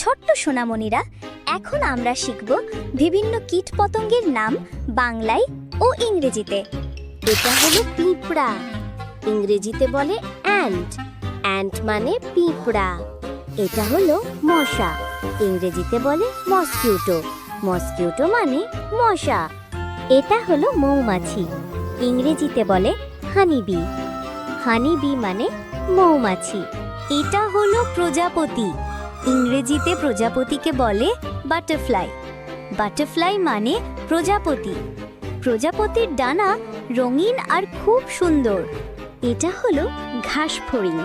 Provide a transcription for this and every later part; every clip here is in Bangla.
ছোট্ট সোনামণিরা, এখন আমরা শিখব বিভিন্ন কীটপতঙ্গের নাম বাংলায় ও ইংরেজিতে। এটা হলো পিঁপড়া। ইংরেজিতে বলে অ্যান্ট অ্যান্ট মানে পিঁপড়া। এটা হলো মশা। ইংরেজিতে বলে মসকিউটো মসকিউটো মানে মশা। এটা হলো মৌমাছি। ইংরেজিতে বলে হানিবি হানিবি মানে মৌমাছি। এটা হলো প্রজাপতি। ইংরেজিতে প্রজাপতিকে বলে বাটারফ্লাই। বাটারফ্লাই মানে প্রজাপতি। প্রজাপতির ডানা রঙিন আর খুব সুন্দর। এটা হলো ঘাসফড়িং।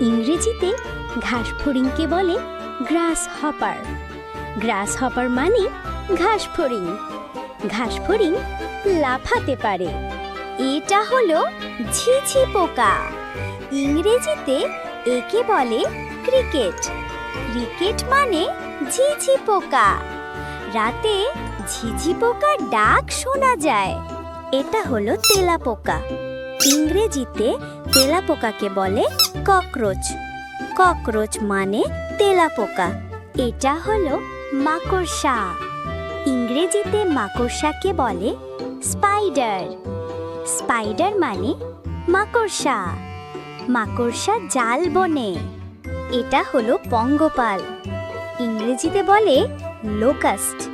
ইংরেজিতে ঘাসফড়িংকে বলে গ্রাস হপার গ্রাস হপার মানে ঘাসফড়িং। ঘাসফড়িং লাফাতে পারে। এটা হলো ঝিঝি পোকা। ইংরেজিতে একে বলে ক্রিকেট। ক্রিকেট মানে ঝিঝি পোকা। রাতে ঝিঝি পোকার ডাক শোনা যায়। এটা হলো তেলা পোকা। ইংরেজিতে তেলা পোকাকে বলে ককরোচ। ককরোচ মানে তেলা পোকা। এটা হলো মাকড়সা। ইংরেজিতে মাকড়সাকে বলে স্পাইডার। স্পাইডার মানে মাকড়সা। মাকড়সা জাল বনে। এটা হলো পঙ্গপাল। ইংরেজিতে বলে লোকাস্ট।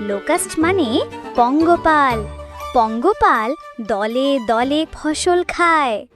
লোকাস্ট মানে পঙ্গপাল। পঙ্গপাল দলে দলে ফসল খায়।